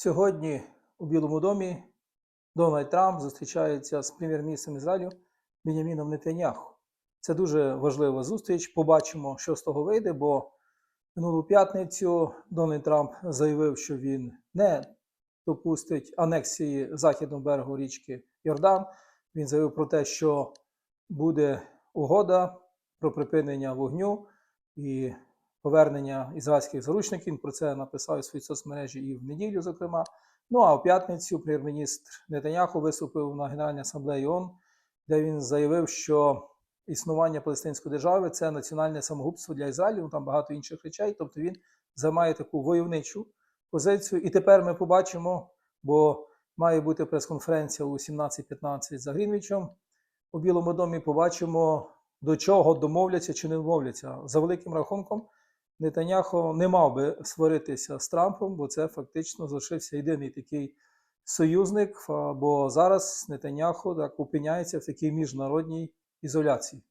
Сьогодні у Білому домі Дональд Трамп зустрічається з прем'єр-міністром Ізраїлю Беняміном Нетаньяху. Це дуже важлива зустріч. Побачимо, що з того вийде, бо минулу п'ятницю Дональд Трамп заявив, що він не допустить анексії західного берегу річки Йордан. Він заявив про те, що буде угода про припинення вогню і повернення ізраїльських заручників. Про це написав у своїй соцмережі і в неділю, зокрема. Ну а в п'ятницю прем'єр-міністр Нетаньяху виступив на Генеральній асамблеї ООН, де він заявив, що існування Палестинської держави це національне самогубство для Ізраїлю, ну там багато інших речей. Тобто він займає таку войовничу позицію. І тепер ми побачимо, бо має бути прес-конференція у 17.15 за Грінвічем у Білому домі. Побачимо, до чого домовляться чи не домовляться. За великим рахунком, Нетаняхо не мав би сваритися з Трампом, бо це фактично залишився єдиний такий союзник. Бо зараз Нетаняхо так опиняється в такій міжнародній ізоляції.